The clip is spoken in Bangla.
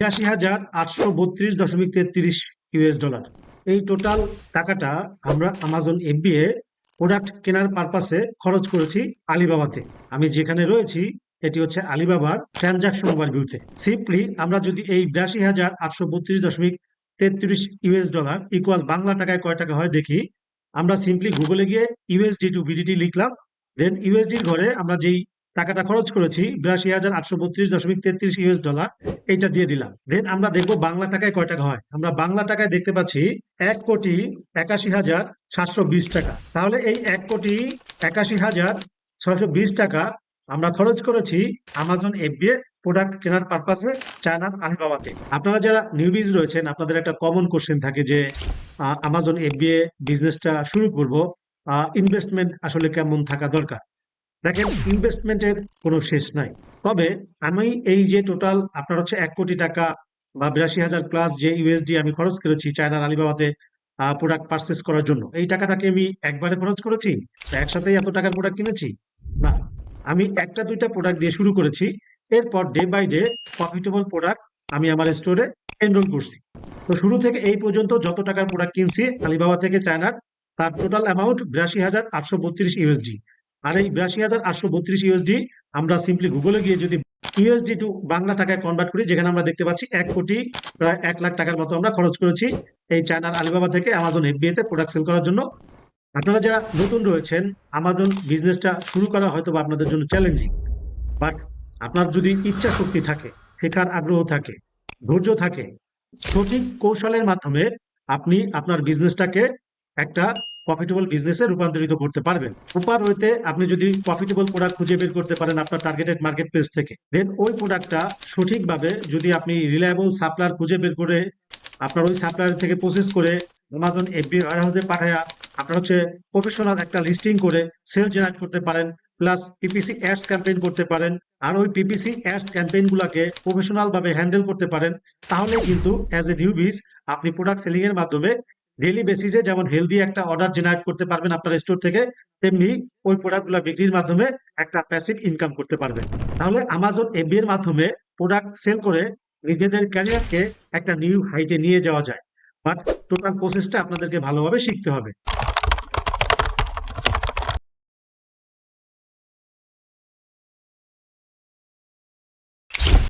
বিরাশি হাজার আটশো বত্রিশ দশমিক তেত্রিশ ইউএস ডলার। এই টোটাল টাকাটা আমরা আমাজন এফবিএ প্রোডাক্ট কেনার পারপাসে খরচ করেছি আলিবাবাতে আমি যেখানে রয়েছি, এটি হচ্ছে আলিবাবার ট্রানজাকশন ওভারভিউতে সিম্পলি আমরা যদি এই বিরাশি হাজার আটশো বত্রিশ দশমিক তেত্রিশ ইউএস ডলার ইকুয়াল বাংলা টাকায় কয় টাকা হয় দেখি। আমরা সিম্পলি গুগলে গিয়ে ইউএসডি টু বিডিটি লিখলাম দেন ইউএসডির ঘরে আমরা যেই টাকাটা খরচ করেছি বিরাশি হাজার আটশো বত্রিশ দশমিক তেত্রিশ ইউএস ডলার, এইটা দিয়ে দিলাম। দেন আমরা দেখব বাংলা টাকায় কয় টাকা হয়। আমরা বাংলা টাকায় দেখতে পাচ্ছি এক কোটি একাশি হাজার সাতশো বিশ টাকা। তাহলে এই এক কোটি একাশি হাজার ছয়শো বিশ টাকা আমরা খরচ করেছি আমাজন এফবিএ প্রোডাক্ট কেনার পারপাসে চায়নার আলিবাবাতে আপনারা যারা নিউবিজ রয়েছেন, আপনাদের একটা কমন কোশ্চেন থাকে যে আমাজন এফবিএ বিজনেসটা শুরু করব ইনভেস্টমেন্ট আসলে কেমন থাকা দরকার? দেখেন ইনভেস্টমেন্টের কোনো শেষ নাই। তবে আমি এই যে টোটাল আপনার হচ্ছে এক কোটি টাকা বা বিরাশি হাজার প্লাস যে ইউএসডি আমি খরচ করেছি চায়নার আলিবাবাতে প্রোডাক্ট পারচেস করার জন্য, এই টাকাটাকে আমি একবারে খরচ করেছি? বা একসাথেই এত টাকার প্রোডাক্ট কিনেছি? না। আমি একটা দুইটা প্রোডাক্ট দিয়ে শুরু করেছি, এরপর day by day profitable product আমি আমার স্টোরে এনরোল করছি। তো শুরু থেকে এই পর্যন্ত যত টাকার প্রোডাক্ট কিনছি, আলিবাবা থেকে চায়নার, তার টোটাল অ্যামাউন্ট বিরাশি হাজার আটশো বত্রিশ ইউএসডি আর এই বিরাশি হাজার আটশো বত্রিশ ইউএসডি আমরা সিম্পলি গুগলে গিয়ে যদি ইউএসডি টু বাংলা টাকায় কনভার্ট করি, যেখানে আমরা দেখতে পাচ্ছি এক কোটি প্রায় এক লাখ টাকার মতো আমরা খরচ করেছি এই চায়নার আলিবাবা থেকে আমাজন এফবিএ তে প্রোডাক্ট সেল করার জন্য। আপনারা যারা নতুন রয়েছেন আমাজন বিজনেসটা শুরু করা হয়তো বা আপনাদের জন্য চ্যালেঞ্জিং বাট আপনার যদি ইচ্ছা শক্তি থাকে, শেখার আগ্রহ থাকে, ধৈর্য থাকে, সঠিক কৌশলের মাধ্যমে আপনি আপনার বিজনেসটাকে একটা প্রফিটেবল বিজনেসে রূপান্তরিত করতে পারবেন। উপার হইতে আপনি যদি প্রফিটেবল প্রোডাক্ট খুঁজে বের করতে পারেন আপনার টার্গেটেড মার্কেট প্লেস থেকে। দেন ওই প্রোডাক্টটা সঠিকভাবে যদি আপনি রিলায়েবল সাপ্লায়ার খুঁজে বের করে আপনার ওই সাপ্লায়ার থেকে প্রসেস করে আমাজন এফবি হাউসে পাঠায়া আপনার হচ্ছে প্রফেশনাল একটা লিস্টিং করে সেল জেনারেট করতে পারেন প্লাস পিপিসি অ্যাডস ক্যাম্পেইন করতে পারেন, আর ওই পিপিসি অ্যাডস ক্যাম্পেইন গুলাকে প্রফেশনাল ভাবে হ্যান্ডেল করতে পারেন, তাহলে কিন্তু অ্যাজ এ নিউ নিউবিস আপনি প্রোডাক্ট সেলিং এর মাধ্যমে ডেইলি বেসিসে যেমন হেলদি একটা অর্ডার জেনারেট করতে পারবেন আপনার স্টোর থেকে, তেমনি ওই প্রোডাক্টগুলো বিক্রির মাধ্যমে একটা প্যাসিভ ইনকাম করতে পারবেন। তাহলে আমাজন এফবি এর মাধ্যমে প্রোডাক্ট সেল করে নিজেদের ক্যারিয়ারকে একটা নিউ হাইটে নিয়ে যাওয়া যায়। বাট টোটাল প্রসেসটা আপনাদেরকে ভালোভাবে শিখতে হবে।